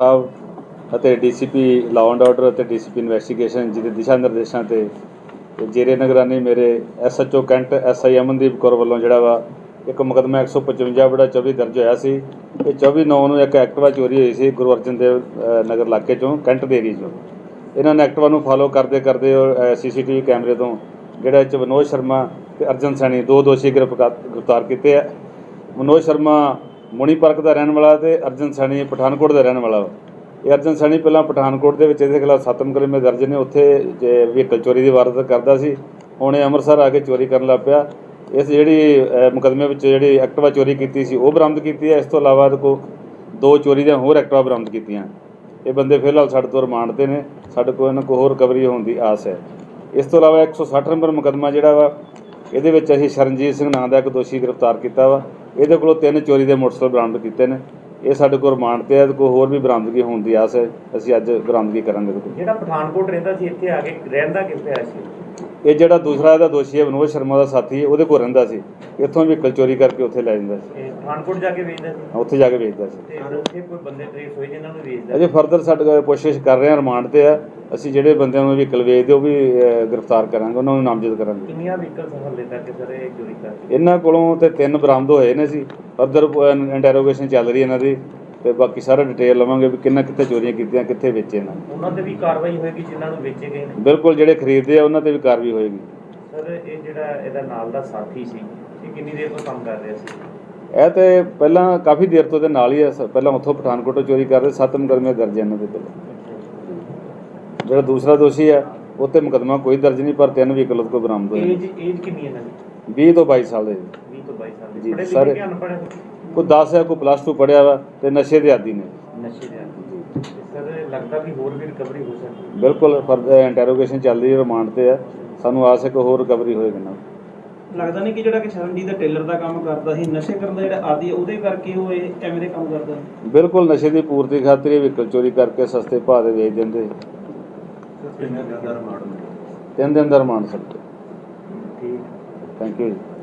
ਸਾਹਿਬ ਅਤੇ DCP law and order ਅਤੇ DCP investigation ਜੀ ਦੇ ਦਿਸ਼ਾ ਨਿਰਦੇਸ਼ਾਂ ਤੇ ਜੇਰੇ ਨਿਗਰਾਨੀ ਮੇਰੇ SHO Cantt SI Amandeep Kaur ਵੱਲੋਂ ਜਿਹੜਾ ਵਾ ਇੱਕ ਮੁਕਦਮਾ 155 ਬੜਾ 24 ਦਰਜ ਹੋਇਆ ਸੀ। ਇਹ 24 ਨੌ ਨੂੰ ਇੱਕ ਐਕਟਿਵਾ ਚੋਰੀ ਹੋਈ ਸੀ ਗੁਰੂ ਅਰਜਨ ਦੇਵ ਨਗਰ ਇਲਾਕੇ ਚੋਂ, ਕੈਂਟ ਦੇ ਏਰੀਏ ਚੋਂ। ਇਹਨਾਂ ਨੇ ਐਕਟਿਵਾ ਨੂੰ ਫਾਲੋ ਕਰਦੇ ਕਰਦੇ ਸੀਸੀਟੀਵੀ ਕੈਮਰੇ ਤੋਂ ਜਿਹੜਾ ਇਹ 'ਚ ਵਿਨੋਦ ਸ਼ਰਮਾ ਤੇ ਅਰਜਨ ਸੈਣੀ ਦੋ ਦੋਸ਼ੀ ਗ੍ਰਿਫਤਾਰ ਗ੍ਰਿਫਤਾਰ ਕੀਤੇ ਆ। ਮਨੋਜ ਸ਼ਰਮਾ ਮੁਨੀ ਪਾਰਕ ਦਾ ਰਹਿਣ ਵਾਲਾ ਤੇ ਅਰਜਨ ਸੈਣੀ ਪਠਾਨਕੋਟ ਦਾ ਰਹਿਣ ਵਾਲਾ ਵਾ। ਇਹ ਅਰਜਨ ਸੈਣੀ ਪਹਿਲਾਂ ਪਠਾਨਕੋਟ ਦੇ ਵਿੱਚ ਇਹਦੇ ਖਿਲਾਫ ਸੱਤ ਮੁਕੱਦਮੇ ਦਰਜ ਨੇ। ਉੱਥੇ ਜੇ ਵਹੀਕਲ ਚੋਰੀ ਦੀ ਵਾਰਦਾਤ ਕਰਦਾ ਸੀ ਹੁਣ ਇਹ ਅੰਮ੍ਰਿਤਸਰ ਆ ਕੇ ਚੋਰੀ ਕਰਨ ਲੱਗ ਪਿਆ। ਇਸ ਜਿਹੜੀ ਅ, ਮੁਕੱਦਮੇ ਵਿੱਚ ਜਿਹੜੀ ਐਕਟਿਵਾ ਚੋਰੀ ਕੀਤੀ ਸੀ ਉਹ ਬਰਾਮਦ ਕੀਤੀ ਹੈ। ਇਸ ਤੋਂ ਇਲਾਵਾ ਇਹਦੇ ਦੋ ਚੋਰੀ ਦੀਆਂ ਹੋਰ ਐਕਟਿਵਾ ਬਰਾਮਦ ਕੀਤੀਆਂ। ਇਹ ਬੰਦੇ ਫਿਲਹਾਲ ਸਾਡੇ ਤੋਂ ਰਿਮਾਂਡ ਤੇ ਨੇ। ਸਾਡੇ ਕੋਲ ਇਹਨਾਂ ਕੋਲ ਹੋਰ ਰਿਕਵਰੀ ਹੋਣ ਦੀ ਆਸ ਹੈ। ਇਸ ਤੋਂ ਇਲਾਵਾ 160 ਨੰਬਰ ਮੁਕੱਦਮਾ ਜਿਹੜਾ ਵਾ ਇਹਦੇ ਵਿੱਚ ਅਸੀਂ ਸ਼ਰਨਜੀਤ ਸਿੰਘ ਨਾਂ ਦਾ ਇੱਕ ਦੋਸ਼ੀ ਗ੍ਰਿਫਤਾਰ ਕੀਤਾ ਵਾ। ਇਹਦੇ ਕੋਲੋਂ ਤਿੰਨ ਚੋਰੀ ਦੇ ਮੋਟਰਸਾਈਕਲ ਬਰਾਮਦ ਕੀਤੇ ਨੇ। ਇਹ ਸਾਡੇ ਕੋਲ ਰਿਮਾਂਡ ਤੇ ਹੈ ਕੋਲ ਹੋਰ ਵੀ ਬਰਾਮਦਗੀ ਹੋਣ ਦੀ ਆਸ ਹੈ ਅਸੀਂ ਅੱਜ ਬਰਾਮਦਗੀ ਕਰਾਂਗੇ ਜਿਹੜਾ ਪਠਾਨਕੋਟ ਰਹਿੰਦਾ ਸੀ ਇੱਥੇ ਆ ਕੇ ਰਹਿੰਦਾ ਕਿੱਥੇ ਆ ਸੀ? ਇਹ ਜਿਹੜਾ ਦੂਸਰਾ ਇਹਦਾ ਦੋਸ਼ੀ ਹੈ ਵਿਨੋਦ ਸ਼ਰਮਾ ਦਾ ਸਾਥੀ ਹੈ ਉਹਦੇ ਕੋਲ ਰਹਿੰਦਾ ਸੀ। ਇੱਥੋਂ ਵੀ ਚੋਰੀ ਕਰਕੇ ਉੱਥੇ ਲੈ ਜਾਂਦਾ ਸੀ। ਪਠਾਨਕੋਟ ਜਾ ਕੇ ਵੇਚਦਾ ਸੀ? ਉੱਥੇ ਜਾ ਕੇ ਵੇਚਦਾ ਸੀ। ਤੇ ਉੱਥੇ ਕੋਈ ਬੰਦੇ ਟ੍ਰੇਸ ਹੋਏ ਜਿਨ੍ਹਾਂ ਨੂੰ ਵੇਚਦਾ ਅਜੇ ਫਰਦਰ ਸਾਡੇ ਕੋਲ ਕੋਸ਼ਿਸ਼ ਕਰ ਰਹੇ ਹਾਂ ਰਿਮਾਂਡ ਤੇ ਆ। ਅਸੀਂ ਜਿਹੜੇ ਬੰਦਿਆਂ ਨੂੰ ਵਹੀਕਲ ਵੇਚਦੇ ਉਹ ਵੀ ਗ੍ਰਿਫਤਾਰ ਕਰਾਂਗੇ ਉਹਨਾਂ ਨੂੰ ਨਾਮਜ਼ਦ ਕਰਾਂਗੇ। ਕਿੰਨੀਆਂ ਵਹੀਕਲ ਹੱਲੇ ਤੱਕ ਸਰ ਇਹ ਚੋਰੀ ਕਰਕੇ ਇਹਨਾਂ ਕੋਲੋਂ ਤੇ ਤਿੰਨ ਬਰਾਮਦ ਹੋਏ ਨੇ ਸੀ ਫਰਦਰ ਇੰਟਰੋਗੇਸ਼ਨ ਚੱਲ ਰਹੀ ਇਹਨਾਂ ਦੀ ਤੇ ਬਾਕੀ ਸਾਰਾ ਡਿਟੇਲ ਲਵਾਂਗੇ ਵੀ ਕਿੰਨਾ ਕਿੱਥੇ ਚੋਰੀਆਂ ਕੀਤੀਆਂ ਕਿੱਥੇ ਵੇਚੇ ਇਹਨਾਂ ਨੇ। ਉਹਨਾਂ ਤੇ ਵੀ ਕਾਰਵਾਈ ਹੋਏਗੀ ਜਿਨ੍ਹਾਂ ਨੂੰ ਵੇਚੇ ਗਏ ਨੇ? ਬਿਲਕੁਲ ਜਿਹੜੇ ਖਰੀਦਦੇ ਆ ਉਹਨਾਂ ਤੇ ਵੀ ਕਾਰਵਾਈ ਹੋਏਗੀ। ਸਰ ਇਹ ਜਿਹੜਾ ਇਹਦਾ ਨਾਲ ਦਾ ਸਾਥੀ ਸੀ ਇਹ ਕਿੰਨੀ ਦੇਰ ਤੋਂ ਕੰਮ ਕਰ ਰਿਹਾ ਸੀ? ਇਹ ਤੇ ਪਹਿਲਾਂ ਕਾਫੀ ਦੇਰ ਤੋਂ ਦੇ ਨਾਲ ਹੀ ਪਹਿਲਾਂ ਉੱਥੋਂ ਪਠਾਨਕੋਟੋਂ ਚੋਰੀ ਕਰਦੇ ਸੱਤ ਮੁਕੱਦਮੇ ਦਰਜ ਇਹਨਾਂ ਦੇ ਪਹਿਲਾਂ ਜਿਹੜਾ ਦੂਸਰਾ ਦੋਸ਼ੀ ਹੈ ਉਹ ਤੇ ਮੁਕੱਦਮਾ ਕੋਈ ਦਰਜ ਨਹੀਂ ਪਰ ਤਿੰਨ ਵਹੀਕਲ ਕੋਲ ਬਰਾਮਦ ਹੋਏ। ਏਜ ਏਜ ਕਿੰਨੀ ਹੈ ਇਹਨਾਂ ਦੀ? 20 ਤੋਂ 22 ਸਾਲ ਦੇ। 20 ਤੋਂ 22 ਸਾਲ ਦੀ। ਪੜ੍ਹੇ ਸਾਰੇ- ਲਿਖੇ ਕਿ ਅਨਪੜ੍ਹ ਕੋਈ 10 ਹੈ ਕੋਈ ਪਲੱਸ 2 ਪੜਿਆ ਵਾ ਤੇ ਨਸ਼ੇ ਦੇ ਆਦੀ ਨੇ। ਨਸ਼ੇ ਦੇ ਆਦੀ। ਸਰ ਲੱਗਦਾ ਵੀ ਹੋਰ ਵੀ ਰਿਕਵਰੀ ਹੋ ਸਕਦੀ ਬਿਲਕੁਲ ਫਰਦਰ ਇੰਟਰੋਗੇਸ਼ਨ ਚੱਲ ਰਹੀ ਹੈ ਰਿਮਾਂਡ ਤੇ ਹੈ। ਸਾਨੂੰ ਆਸ ਹੈ ਕਿ ਹੋਰ ਰਿਕਵਰੀ ਹੋਏਗੀ ਨਾ। ਲੱਗਦਾ ਨਹੀਂ ਕਿ ਜਿਹੜਾ ਕਿ ਸ਼ਰਨਜੀਤ ਦਾ ਟੇਲਰ ਦਾ ਕੰਮ ਕਰਦਾ ਸੀ ਨਸ਼ੇ ਕਰਨ ਦਾ ਜਿਹੜਾ ਆਦੀ ਉਹਦੇ ਕਰਕੇ ਉਹ ਇਹ ਐਵੇਂ ਦੇ ਕੰਮ ਕਰਦਾ ਬਿਲਕੁਲ ਨਸ਼ੇ ਦੀ ਪੂਰਤੀ ਖਾਤਰ ਇਹ ਵਹੀਕਲ ਚੋਰੀ ਕਰਕੇ ਸਸਤੇ ਭਾਅ ਦੇ ਵੇਚ ਦਿੰਦੇ ਤਿੰਨ ਦਿਨ ਦਾ ਰਿਮਾਂਡ ਸਕਦੇ ਠੀਕ। ਥੈਂਕ ਯੂ ਜੀ।